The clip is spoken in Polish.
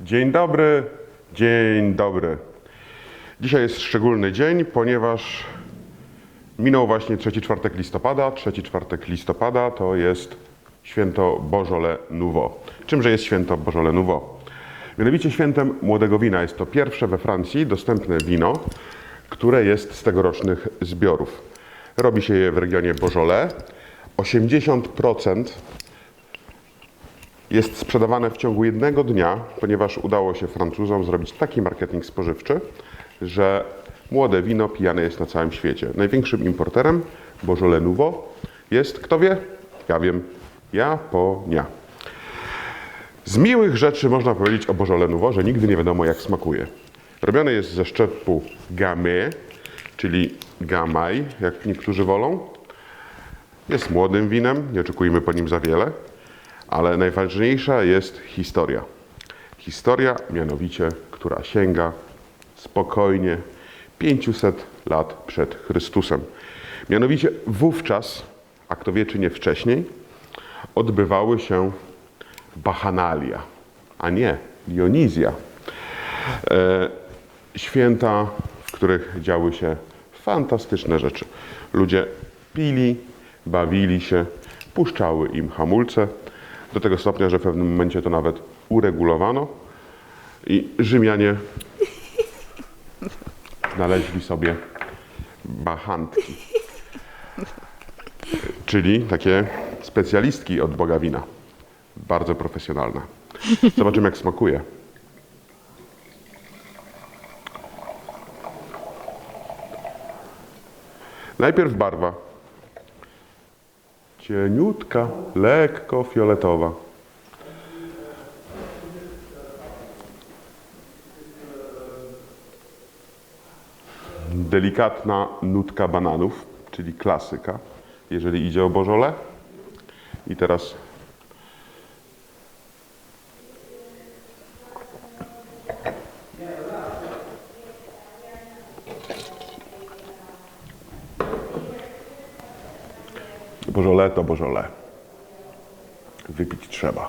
Dzień dobry, dzień dobry. Dzisiaj jest szczególny dzień, ponieważ minął właśnie trzeci czwartek listopada. Trzeci czwartek listopada to jest święto Bożole Nouveau. Czymże jest święto Bożole Nouveau? Mianowicie świętem młodego wina. Jest to pierwsze we Francji dostępne wino, które jest z tegorocznych zbiorów. Robi się je w regionie Beaujolais. 80% jest sprzedawane w ciągu jednego dnia, ponieważ udało się Francuzom zrobić taki marketing spożywczy, że młode wino pijane jest na całym świecie. Największym importerem Beaujolais Nouveau jest, kto wie? Ja wiem, Japonia. Z miłych rzeczy można powiedzieć o Beaujolais Nouveau, że nigdy nie wiadomo jak smakuje. Robione jest ze szczepu gamay, czyli gamay, jak niektórzy wolą. Jest młodym winem, nie oczekujmy po nim za wiele, ale najważniejsza jest historia. Historia mianowicie, która sięga spokojnie 500 lat przed Chrystusem. Mianowicie wówczas, a kto wie czy nie wcześniej, odbywały się bachanalia, a nie Dionizja. E, święta, w których działy się fantastyczne rzeczy. Ludzie pili, bawili się, puszczały im hamulce, do tego stopnia, że w pewnym momencie to nawet uregulowano i Rzymianie znaleźli sobie bachantki, czyli takie specjalistki od Boga wina. Bardzo profesjonalne. Zobaczymy, jak smakuje. Najpierw barwa. Cieniutka, lekko fioletowa. Delikatna nutka bananów, czyli klasyka, jeżeli idzie o bożole. I teraz bożole to bożole. Wypić trzeba.